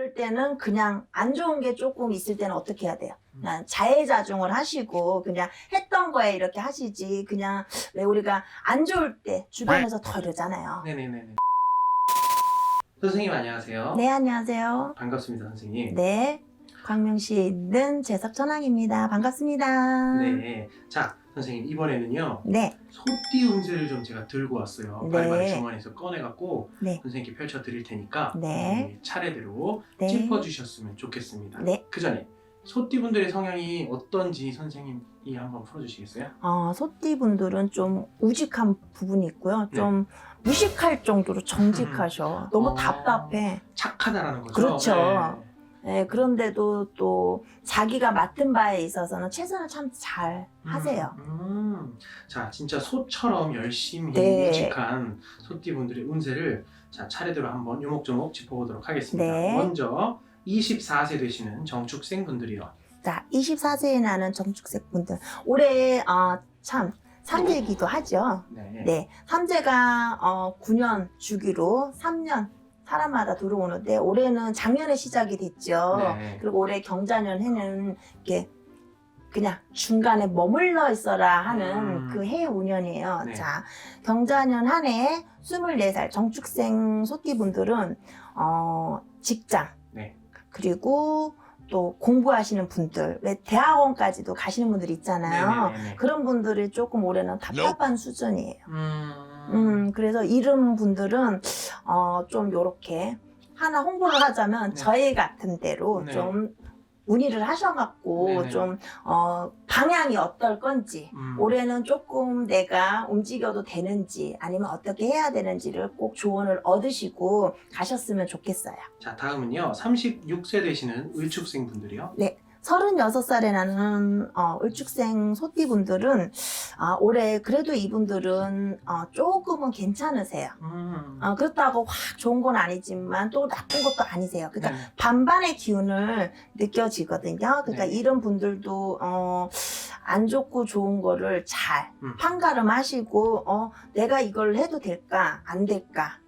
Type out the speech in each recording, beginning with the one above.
이럴 때는 그냥 안 좋은 게 조금 있을 때는 어떻게 해야 돼요? 그냥 자해자중을 하시고 그냥 했던 거에 이렇게 하시지 그냥 왜 우리가 안 좋을 때 주변에서 더 이러잖아요. 네네네네. 선생님 안녕하세요. 네 안녕하세요. 반갑습니다, 선생님. 네 광명시에 있는 재섭천왕입니다. 반갑습니다. 네. 자, 선생님 이번에는요. 네. 소띠 운세를 좀 제가 들고 왔어요. 네. 바리바리 주머니에서 꺼내갖고 네. 선생님께 펼쳐 드릴 테니까 네. 음, 차례대로 네. 짚어주셨으면 좋겠습니다. 네. 그 전에 소띠 분들의 성향이 어떤지 선생님이 한번 풀어주시겠어요? 어, 소띠 분들은 좀 우직한 부분이 있고요. 네. 좀 무식할 정도로 정직하셔. 너무 어. 답답해. 착하다라는 거죠. 그렇죠. 네. 네, 그런데도 또 자기가 맡은 바에 있어서는 최선을 참 잘 하세요. 음, 음. 자, 진짜 소처럼 열심히 네. 일찍한 소띠 분들의 운세를 자 차례대로 한번 요목조목 짚어보도록 하겠습니다. 네. 먼저 24세 되시는 정축생 분들이요. 자, 24세에 나는 정축색 분들. 올해, 어, 참, 삼재이기도 하죠. 네. 네. 삼재가, 어, 9년 주기로 3년 사람마다 들어오는데, 올해는 작년에 시작이 됐죠. 네. 그리고 올해 경자년 해는 이렇게 그냥 중간에 머물러 있어라 하는 음. 그 해 운년이에요. 네. 자, 경자년 한해 24살 정축생 소띠분들은 어, 직장 네. 그리고 또 공부하시는 분들 왜 대학원까지도 가시는 분들 있잖아요. 네네네네. 그런 분들이 조금 올해는 답답한 수준이에요. 음. 음, 그래서 이런 분들은, 어, 좀 요렇게, 하나 홍보를 하자면, 네. 저희 같은 데로 네. 좀 문의를 하셔갖고, 네네. 좀, 어, 방향이 어떨 건지, 음. 올해는 조금 내가 움직여도 되는지, 아니면 어떻게 해야 되는지를 꼭 조언을 얻으시고 가셨으면 좋겠어요. 자, 다음은요. 36세 되시는 을축생 분들이요. 36살에 나는 어, 을축생 소띠분들은 아, 올해 그래도 이분들은 어, 조금은 괜찮으세요. 음. 어, 그렇다고 확 좋은 건 아니지만 또 나쁜 것도 아니세요. 그러니까 네. 반반의 기운을 느껴지거든요. 그러니까 네. 이런 분들도 어, 안 좋고 좋은 거를 잘 음. 판가름 하시고 어, 내가 이걸 해도 될까 안 될까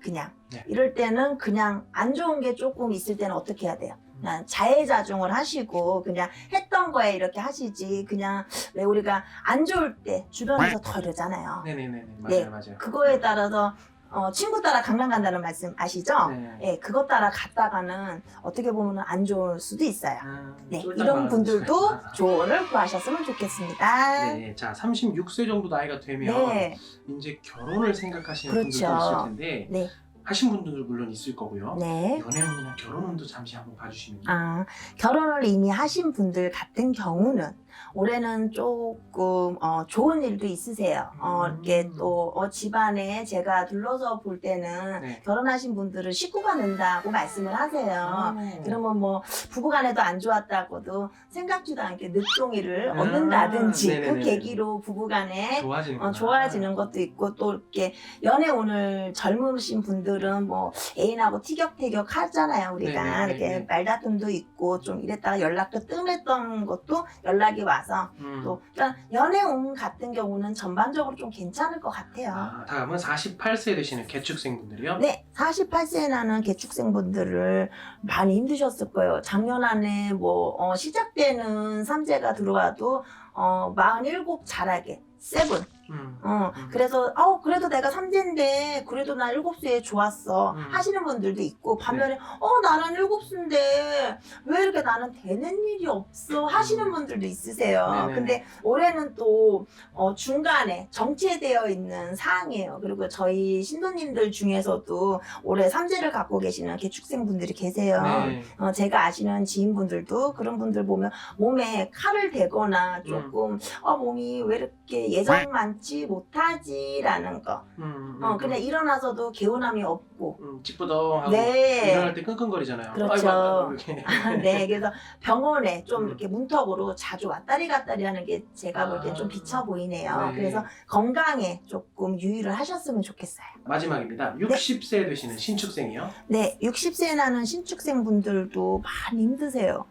그냥 네. 이럴 때는 그냥 안 좋은 게 조금 있을 때는 어떻게 해야 돼요? 음. 그냥 자해자중을 하시고 그냥 했던 거에 이렇게 하시지 그냥 왜 우리가 안 좋을 때 주변에서 더 이러잖아요. 네네네네. 맞아요, 네. 맞아요. 그거에 따라서 어, 친구 따라 강남 간다는 말씀 아시죠? 네. 예, 그것 따라 갔다가는 어떻게 보면 안 좋을 수도 있어요. 음, 네, 쫄딱 이런 말하는 분들도 거죠. 조언을 구하셨으면 좋겠습니다. 네, 자 36세 정도 나이가 되면 네, 이제 결혼을 생각하시는 그렇죠. 분들도 있을 텐데 네, 하신 분들도 물론 있을 거고요. 네. 연애운이나 결혼운도 잠시 한번 봐주시면 아, 결혼을 이미 하신 분들 같은 경우는 올해는 조금 어, 좋은 일도 있으세요. 어, 음. 이렇게 또 어, 집안에 제가 둘러서 볼 때는 네. 결혼하신 분들은 식구가 는다고 말씀을 하세요. 음. 그러면 뭐 부부간에도 안 좋았다고도 생각지도 않게 늦둥이를 음, 얻는다든지 그 네네네. 계기로 부부간에 좋아지는 어, 좋아지는 것도 있고 또 이렇게 연애 오늘 젊으신 분들은 뭐 애인하고 티격태격 하잖아요 우리가 네네, 이렇게. 말다툼도 있고 좀 이랬다가 연락도 뜸했던 것도 연락이 와서 음. 또 그러니까 연애 운 같은 경우는 전반적으로 좀 괜찮을 것 같아요. 아, 다음은 48세 되시는 개축생 분들이요. 네, 48세에 나는 개축생분들을 많이 힘드셨을 거예요. 작년 안에 뭐, 어, 시작되는 삼재가 들어와도, 어, 47 잘하게, 세븐. 음. 어, 음. 그래서, 어, 그래도 내가 삼재인데, 그래도 나 7세에 좋았어. 음. 하시는 분들도 있고, 반면에, 어, 나는 7세인데, 왜 이렇게 나는 되는 일이 없어? 하시는 분들도 있으세요. 음. 네네네. 근데 올해는 또, 어, 중간에 정체되어 있는 사항이에요. 그리고 저희 신도님들 중에서도 올해 삼재를 갖고 계시는 개축생 분들이 계세요. 네. 어, 제가 아시는 지인분들도 그런 분들 보면 몸에 칼을 대거나 음. 조금 어, 몸이 왜 이렇게 예전만치 못하지라는 거. 음, 음, 어, 음. 그냥 일어나서도 개운함이 없고. 음, 찌뿌덩하고 네. 일어날 때 끙끙거리잖아요. 그렇죠. 아이고, 아이고, 이렇게. 네, 그래서 병원에 좀 음. 이렇게 문턱으로 자주 왔다리 갔다리 하는 게 제가 볼땐좀 아. 비쳐 보이네요. 네. 그래서 건강에 조금 유의를 하셨으면 좋겠어요. 마지막입니다. 60세 되시는 신축생이요. 네, 60세에 나는 신축생 분들도 많이 힘드세요.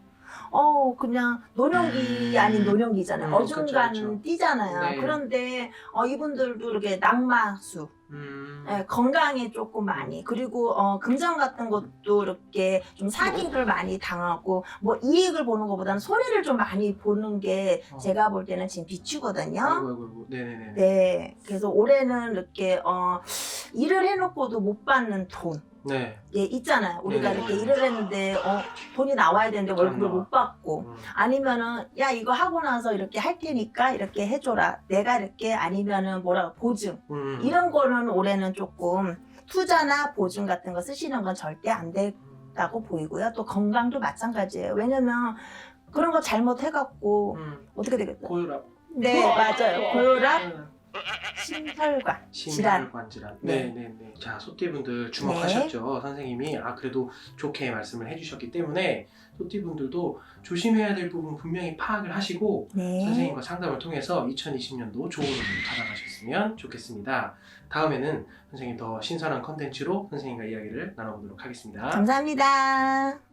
어, 그냥 노년기 아닌 노년기잖아요. 음, 어중간 그쵸, 그쵸. 뛰잖아요. 네. 그런데 어, 이분들도 이렇게 낙마수, 음. 예, 건강에 조금 많이 그리고 어, 금전 같은 것도 이렇게 좀 사기를 많이 당하고 뭐 이익을 보는 것보다는 손해를 좀 많이 보는 게 어. 제가 볼 때는 지금 비추거든요. 아이고 아이고 아이고. 네네네. 네, 그래서 올해는 이렇게 어, 일을 해놓고도 못 받는 돈. 네. 예, 있잖아요. 우리가 네. 이렇게 일을 했는데 어, 돈이 나와야 되는데 월급을 나와. 못 받고 음. 아니면은 야 이거 하고 나서 이렇게 할 테니까 이렇게 해줘라. 내가 이렇게 아니면은 뭐라 보증 음. 이런 거는 올해는 조금 투자나 보증 같은 거 쓰시는 건 절대 안 된다고 보이고요. 또 건강도 마찬가지예요. 왜냐면 그런 거 잘못해갖고 음. 어떻게 되겠어요? 고혈압. 네 맞아요. 고혈압, 음. 심혈관 질환. 심혈관 질환. 네. 네네네. 자 소띠분들 주목하셨죠? 선생님이 아 그래도 좋게 말씀을 해주셨기 때문에 소띠분들도 조심해야 될 부분 분명히 파악을 하시고 네. 선생님과 상담을 통해서 2020년도 좋은 운으로 받아가셨으면 좋겠습니다. 다음에는 선생님 더 신선한 컨텐츠로 선생님과 이야기를 나눠보도록 하겠습니다. 감사합니다.